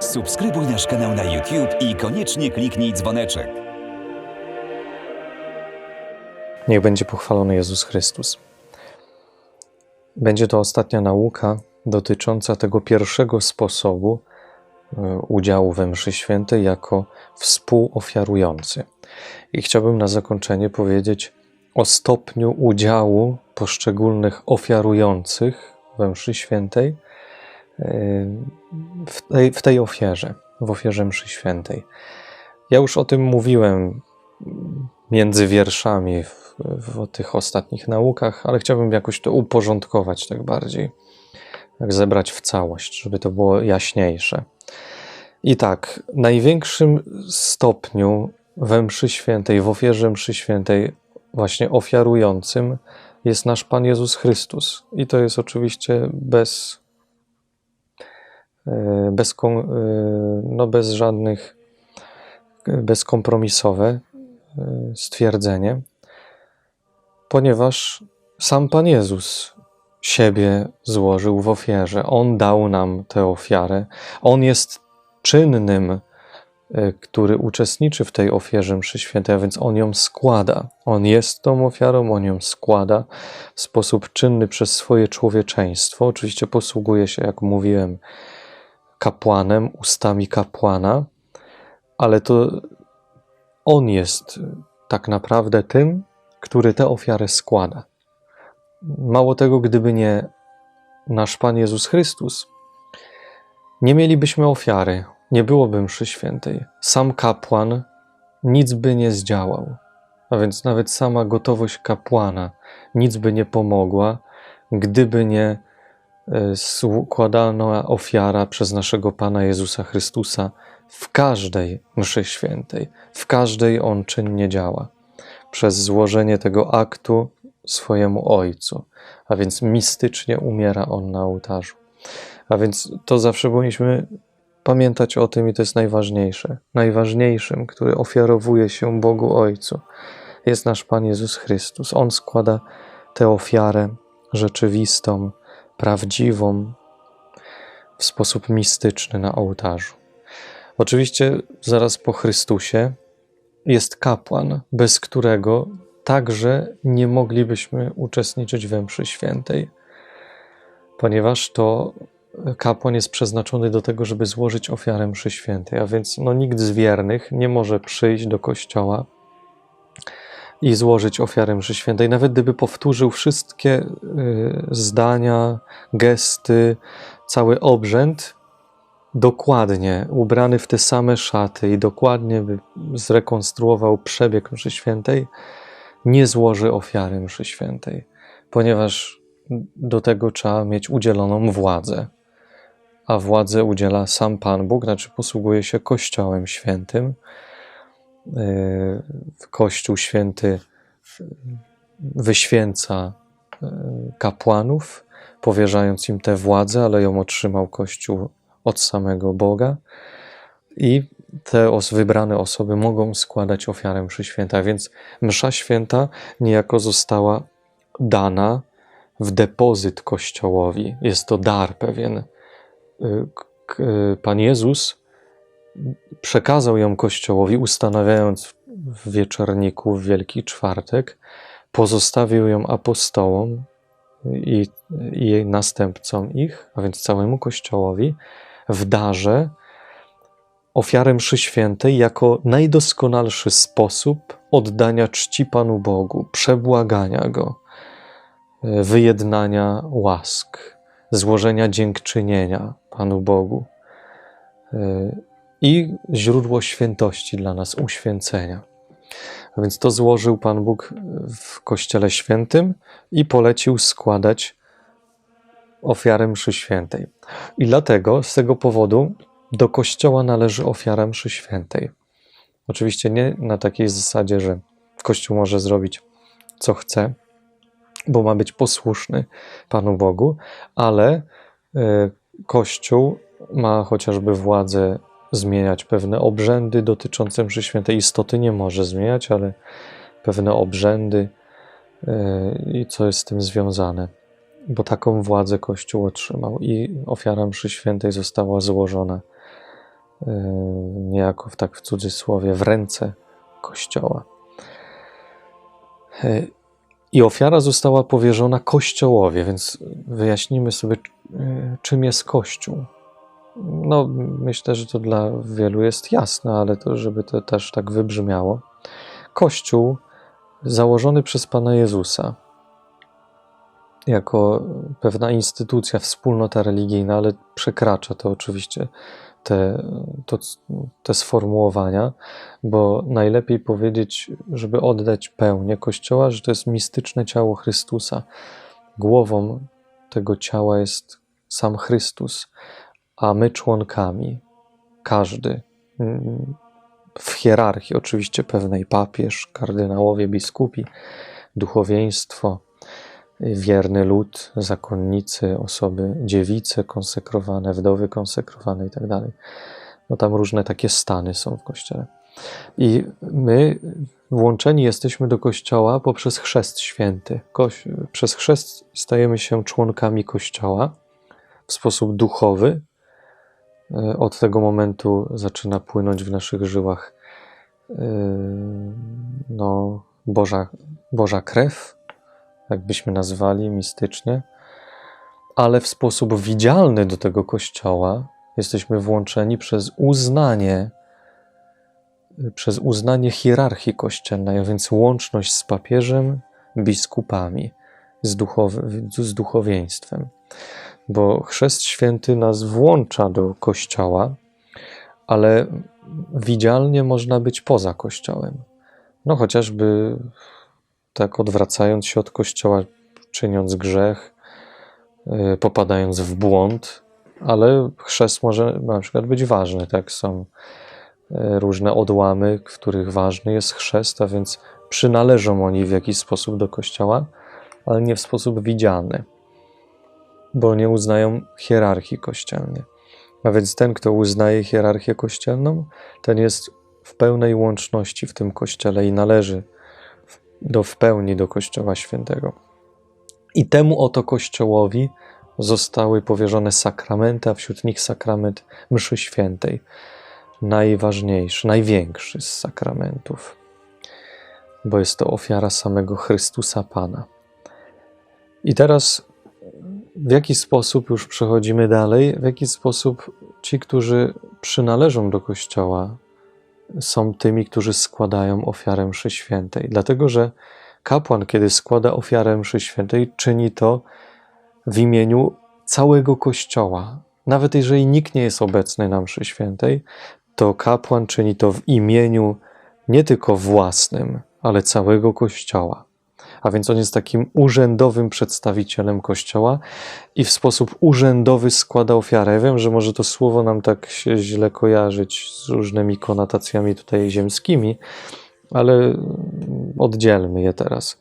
Subskrybuj nasz kanał na YouTube i koniecznie kliknij dzwoneczek. Niech będzie pochwalony Jezus Chrystus. Będzie to ostatnia nauka dotycząca tego pierwszego sposobu e, udziału we mszy świętej jako współofiarujący. I chciałbym na zakończenie powiedzieć o stopniu udziału poszczególnych ofiarujących we mszy świętej e, w tej, w tej ofierze, w ofierze mszy świętej. Ja już o tym mówiłem między wierszami w, w tych ostatnich naukach, ale chciałbym jakoś to uporządkować tak bardziej, tak zebrać w całość, żeby to było jaśniejsze. I tak, w największym stopniu we mszy świętej, w ofierze mszy świętej, właśnie ofiarującym jest nasz Pan Jezus Chrystus. I to jest oczywiście bez, e, bez, e, no bez żadnych, bezkompromisowe e, stwierdzenie, ponieważ sam Pan Jezus siebie złożył w ofierze. On dał nam tę ofiarę. On jest czynnym, który uczestniczy w tej ofierze mszy świętej, a więc On ją składa. On jest tą ofiarą, On ją składa w sposób czynny przez swoje człowieczeństwo. Oczywiście posługuje się, jak mówiłem, kapłanem, ustami kapłana, ale to On jest tak naprawdę tym, który tę ofiarę składa. Mało tego, gdyby nie nasz Pan Jezus Chrystus, nie mielibyśmy ofiary, nie byłoby mszy świętej. Sam kapłan nic by nie zdziałał, a więc nawet sama gotowość kapłana nic by nie pomogła, gdyby nie e, składana ofiara przez naszego Pana Jezusa Chrystusa w każdej mszy świętej, w każdej On czynnie działa, przez złożenie tego aktu swojemu Ojcu, a więc mistycznie umiera On na ołtarzu. A więc to zawsze powinniśmy pamiętać o tym i to jest najważniejsze. Najważniejszym, który ofiarowuje się Bogu Ojcu, jest nasz Pan Jezus Chrystus. On składa tę ofiarę rzeczywistą, prawdziwą, w sposób mistyczny na ołtarzu. Oczywiście zaraz po Chrystusie jest kapłan, bez którego także nie moglibyśmy uczestniczyć we mszy świętej, ponieważ to kapłan jest przeznaczony do tego, żeby złożyć ofiarę mszy świętej, a więc no, nikt z wiernych nie może przyjść do kościoła i złożyć ofiarę mszy świętej, nawet gdyby powtórzył wszystkie y, zdania, gesty, cały obrzęd, dokładnie ubrany w te same szaty i dokładnie by zrekonstruował przebieg mszy świętej, nie złoży ofiary mszy świętej, ponieważ do tego trzeba mieć udzieloną władzę. A władzę udziela sam Pan Bóg, znaczy posługuje się Kościołem Świętym. Yy, Kościół Święty wyświęca yy, kapłanów, powierzając im tę władzę, ale ją otrzymał Kościół od samego Boga. I te os wybrane osoby mogą składać ofiarę mszy święta, więc msza święta niejako została dana w depozyt Kościołowi. Jest to dar pewien. Pan Jezus przekazał ją Kościołowi, ustanawiając w wieczorniku w Wielki Czwartek, pozostawił ją apostołom i, jej następcom ich, a więc całemu Kościołowi, w darze ofiarę mszy świętej jako najdoskonalszy sposób oddania czci Panu Bogu, przebłagania Go, wyjednania łask, złożenia dziękczynienia Panu Bogu i źródło świętości dla nas, uświęcenia. A więc to złożył Pan Bóg w Kościele Świętym i polecił składać ofiarę mszy świętej. I dlatego, z tego powodu, do Kościoła należy ofiara mszy świętej. Oczywiście nie na takiej zasadzie, że Kościół może zrobić co chce, bo ma być posłuszny Panu Bogu, ale y, Kościół ma chociażby władzę zmieniać pewne obrzędy dotyczące mszy świętej. Istoty nie może zmieniać, ale pewne obrzędy y, i co jest z tym związane. bo taką władzę Kościół otrzymał i ofiara mszy świętej została złożona yy, niejako w tak w cudzysłowie w ręce Kościoła. I ofiara została powierzona Kościołowi, więc wyjaśnimy sobie, yy, czym jest Kościół. No, myślę, że to dla wielu jest jasne, ale to, żeby to też tak wybrzmiało. Kościół założony przez Pana Jezusa jako pewna instytucja, wspólnota religijna, ale przekracza to oczywiście te, to, te sformułowania, bo najlepiej powiedzieć, żeby oddać pełnię Kościoła, że to jest mistyczne ciało Chrystusa. Głową tego ciała jest sam Chrystus, a my członkami, każdy w hierarchii oczywiście pewnej papież, kardynałowie, biskupi, duchowieństwo, wierny lud, zakonnicy, osoby, dziewice konsekrowane, wdowy konsekrowane i tak dalej. No tam różne takie stany są w Kościele. I my włączeni jesteśmy do Kościoła poprzez chrzest święty. Koś przez chrzest stajemy się członkami Kościoła w sposób duchowy. E, Od tego momentu zaczyna płynąć w naszych żyłach yy, no, Boża, Boża krew, jakbyśmy nazwali mistycznie, ale w sposób widzialny do tego kościoła jesteśmy włączeni przez uznanie, przez uznanie hierarchii kościelnej, a więc łączność z papieżem, biskupami, z, duchow- z duchowieństwem. Bo chrzest święty nas włącza do kościoła, ale widzialnie można być poza kościołem. No chociażby tak odwracając się od Kościoła, czyniąc grzech, yy, popadając w błąd, ale chrzest może na przykład być ważny, tak? Są yy, różne odłamy, w których ważny jest chrzest, a więc przynależą oni w jakiś sposób do Kościoła, ale nie w sposób widzialny, bo nie uznają hierarchii kościelnej. A więc ten, kto uznaje hierarchię kościelną, ten jest w pełnej łączności w tym Kościele i należy do w pełni do Kościoła Świętego. I temu oto Kościołowi zostały powierzone sakramenty, a wśród nich sakrament mszy świętej, najważniejszy, największy z sakramentów, bo jest to ofiara samego Chrystusa Pana. I teraz w jaki sposób już przechodzimy dalej, w jaki sposób ci, którzy przynależą do Kościoła, są tymi, którzy składają ofiarę mszy świętej. Dlatego, że kapłan, kiedy składa ofiarę mszy świętej, czyni to w imieniu całego Kościoła. Nawet jeżeli nikt nie jest obecny na mszy świętej, to kapłan czyni to w imieniu nie tylko własnym, ale całego Kościoła. A więc on jest takim urzędowym przedstawicielem Kościoła i w sposób urzędowy składa ofiarę. Ja wiem, że może to słowo nam tak się źle kojarzyć z różnymi konotacjami tutaj ziemskimi, ale oddzielmy je teraz.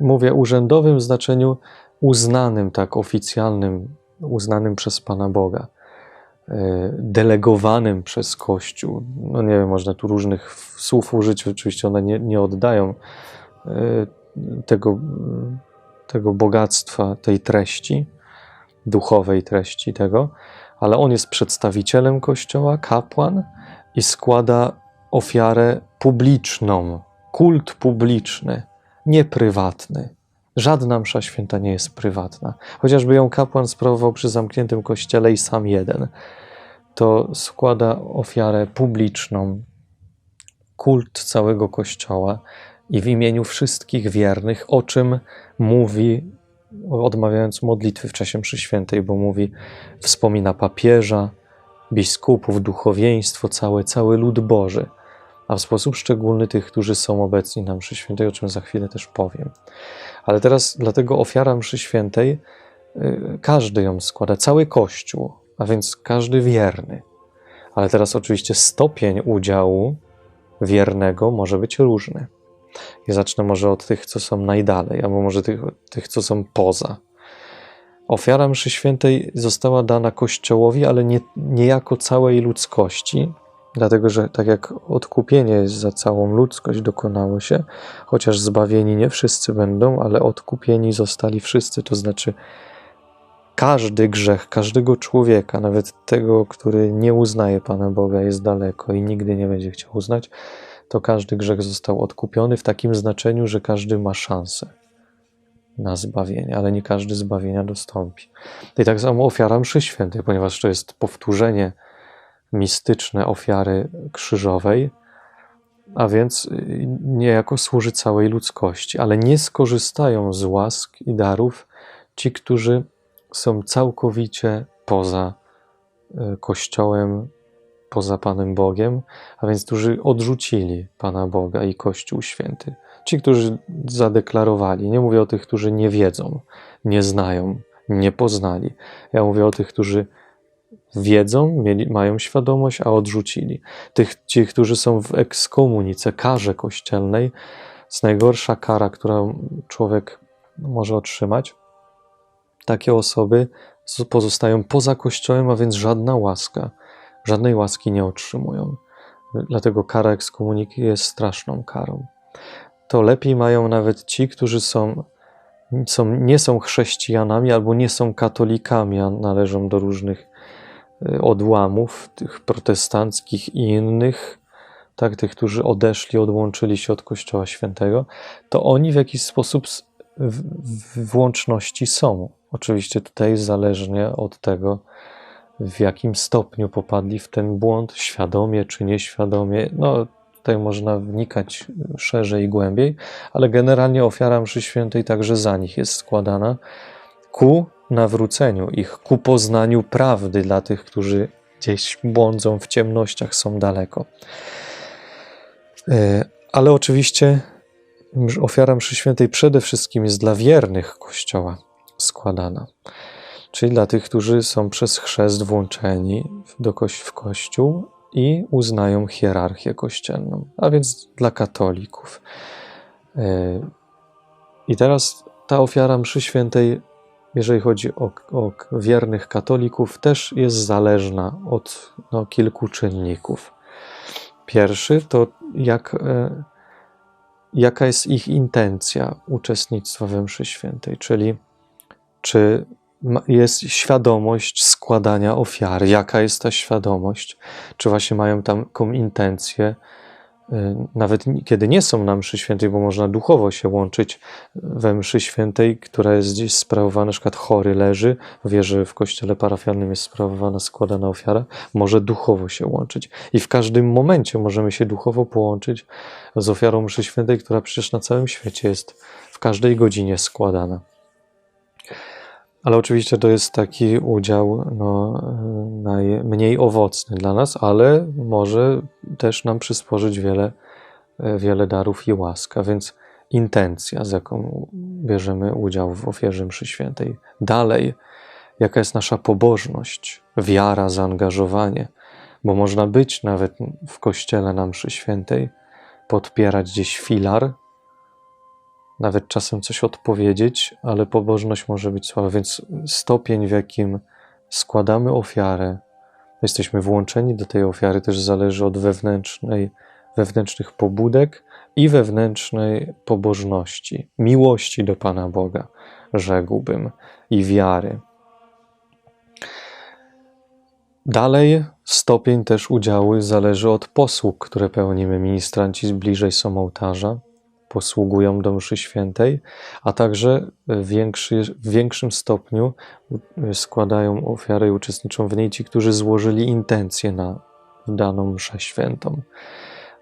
Mówię urzędowym w znaczeniu uznanym, tak oficjalnym, uznanym przez Pana Boga, e, delegowanym przez Kościół. No nie wiem, można tu różnych słów użyć, oczywiście one nie, nie oddają e, tego, tego bogactwa, tej treści, duchowej treści tego, ale on jest przedstawicielem Kościoła, kapłan i składa ofiarę publiczną, kult publiczny, nie prywatny. Żadna msza święta nie jest prywatna. Chociażby ją kapłan sprawował przy zamkniętym kościele i sam jeden, to składa ofiarę publiczną, kult całego kościoła i w imieniu wszystkich wiernych, o czym mówi, odmawiając modlitwy w czasie mszy świętej, bo mówi, wspomina papieża, biskupów, duchowieństwo, całe, cały lud Boży, a w sposób szczególny tych, którzy są obecni na mszy świętej, o czym za chwilę też powiem. Ale teraz dlatego ofiara mszy świętej, y, każdy ją składa, cały Kościół, a więc każdy wierny. Ale teraz oczywiście stopień udziału wiernego może być różny. I zacznę może od tych, co są najdalej, albo może tych, tych co są poza. Ofiara mszy świętej została dana Kościołowi, ale nie, nie jako całej ludzkości, dlatego że tak jak odkupienie za całą ludzkość dokonało się, chociaż zbawieni nie wszyscy będą, ale odkupieni zostali wszyscy, to znaczy każdy grzech każdego człowieka, nawet tego, który nie uznaje Pana Boga, jest daleko i nigdy nie będzie chciał uznać, to każdy grzech został odkupiony w takim znaczeniu, że każdy ma szansę na zbawienie, ale nie każdy zbawienia dostąpi. I tak samo ofiara mszy świętej, ponieważ to jest powtórzenie mistyczne ofiary krzyżowej, a więc niejako służy całej ludzkości, ale nie skorzystają z łask i darów ci, którzy są całkowicie poza y, Kościołem, poza Panem Bogiem, a więc którzy odrzucili Pana Boga i Kościół Święty. Ci, którzy zadeklarowali, nie mówię o tych, którzy nie wiedzą, nie znają, nie poznali. Ja mówię o tych, którzy wiedzą, mieli, mają świadomość, a odrzucili. Tych, ci, którzy są w ekskomunice, karze kościelnej, jest najgorsza kara, którą człowiek może otrzymać. Takie osoby pozostają poza Kościołem, a więc żadna łaska, żadnej łaski nie otrzymują. Dlatego kara ekskomuniki jest straszną karą. To lepiej mają nawet ci, którzy są, są, nie są chrześcijanami albo nie są katolikami, a należą do różnych y, odłamów, tych protestanckich i innych, tak, tych, którzy odeszli, odłączyli się od Kościoła Świętego, to oni w jakiś sposób w, w- w łączności są. Oczywiście tutaj zależnie od tego, w jakim stopniu popadli w ten błąd, świadomie czy nieświadomie. No, tutaj można wnikać szerzej i głębiej, ale generalnie ofiara mszy świętej także za nich jest składana ku nawróceniu ich, ku poznaniu prawdy dla tych, którzy gdzieś błądzą w ciemnościach, są daleko. E, Ale oczywiście ofiara mszy świętej przede wszystkim jest dla wiernych Kościoła składana, czyli dla tych, którzy są przez chrzest włączeni w- do koś- w Kościół i uznają hierarchię kościelną, a więc dla katolików. E, I teraz ta ofiara mszy świętej, jeżeli chodzi o, o wiernych katolików, też jest zależna od no, kilku czynników. Pierwszy to jak, e, jaka jest ich intencja uczestnictwa we mszy świętej, czyli czy jest świadomość składania ofiary, jaka jest ta świadomość, czy właśnie mają tam taką intencję, y, nawet kiedy nie są na mszy świętej, bo można duchowo się łączyć we mszy świętej, która jest gdzieś sprawowana, na przykład chory leży, wie, że w kościele parafialnym jest sprawowana, składana ofiara, może duchowo się łączyć. I w każdym momencie możemy się duchowo połączyć z ofiarą mszy świętej, która przecież na całym świecie jest w każdej godzinie składana. Ale oczywiście to jest taki udział no, najmniej owocny dla nas, ale może też nam przysporzyć wiele, wiele darów i łask. A więc intencja, z jaką bierzemy udział w ofierze mszy świętej. Dalej, jaka jest nasza pobożność, wiara, zaangażowanie, bo można być nawet w kościele na mszy świętej, podpierać gdzieś filar, nawet czasem coś odpowiedzieć, ale pobożność może być słaba, więc stopień, w jakim składamy ofiarę, jesteśmy włączeni do tej ofiary, też zależy od wewnętrznej, wewnętrznych pobudek i wewnętrznej pobożności, miłości do Pana Boga, rzekłbym, i wiary. Dalej stopień też udziału zależy od posług, które pełnimy. Ministranci bliżej są ołtarza, posługują do mszy świętej, a także w, większy, w większym stopniu składają ofiarę i uczestniczą w niej ci, którzy złożyli intencje na daną mszę świętą.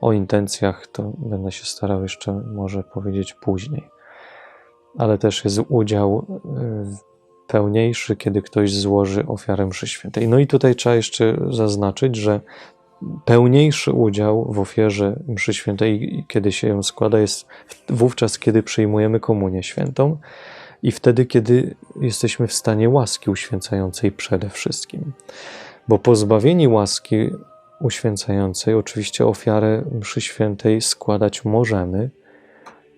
O intencjach to będę się starał jeszcze może powiedzieć później. Ale też jest udział y, pełniejszy, kiedy ktoś złoży ofiarę mszy świętej. No i tutaj trzeba jeszcze zaznaczyć, że pełniejszy udział w ofierze mszy świętej, kiedy się ją składa, jest wówczas, kiedy przyjmujemy komunię świętą i wtedy, kiedy jesteśmy w stanie łaski uświęcającej przede wszystkim. Bo pozbawieni łaski uświęcającej, oczywiście ofiarę mszy świętej składać możemy,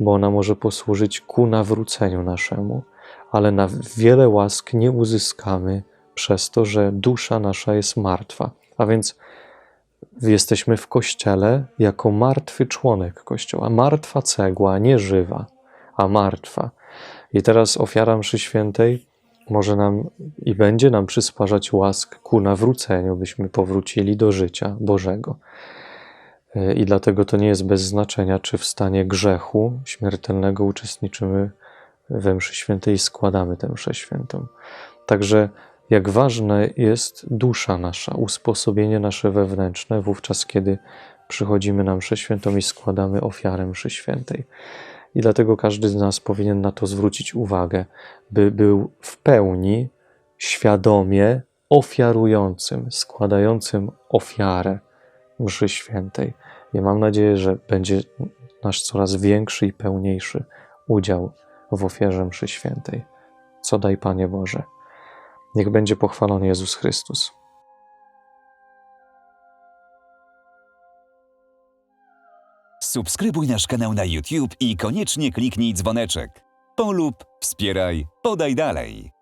bo ona może posłużyć ku nawróceniu naszemu, ale na wiele łask nie uzyskamy przez to, że dusza nasza jest martwa. A więc jesteśmy w kościele jako martwy członek kościoła. Martwa cegła, nie żywa, a martwa. I teraz ofiara mszy świętej może nam i będzie nam przysparzać łask ku nawróceniu, byśmy powrócili do życia Bożego. I dlatego to nie jest bez znaczenia, czy w stanie grzechu śmiertelnego uczestniczymy we mszy świętej i składamy tę mszę świętą. Także jak ważna jest dusza nasza, usposobienie nasze wewnętrzne, wówczas kiedy przychodzimy na mszę świętą i składamy ofiarę mszy świętej. I dlatego każdy z nas powinien na to zwrócić uwagę, by był w pełni, świadomie ofiarującym, składającym ofiarę mszy świętej. I mam nadzieję, że będzie nasz coraz większy i pełniejszy udział w ofierze mszy świętej. Co daj Panie Boże. Niech będzie pochwalony Jezus Chrystus. Subskrybuj nasz kanał na YouTube i koniecznie kliknij dzwoneczek. Polub, wspieraj, podaj dalej.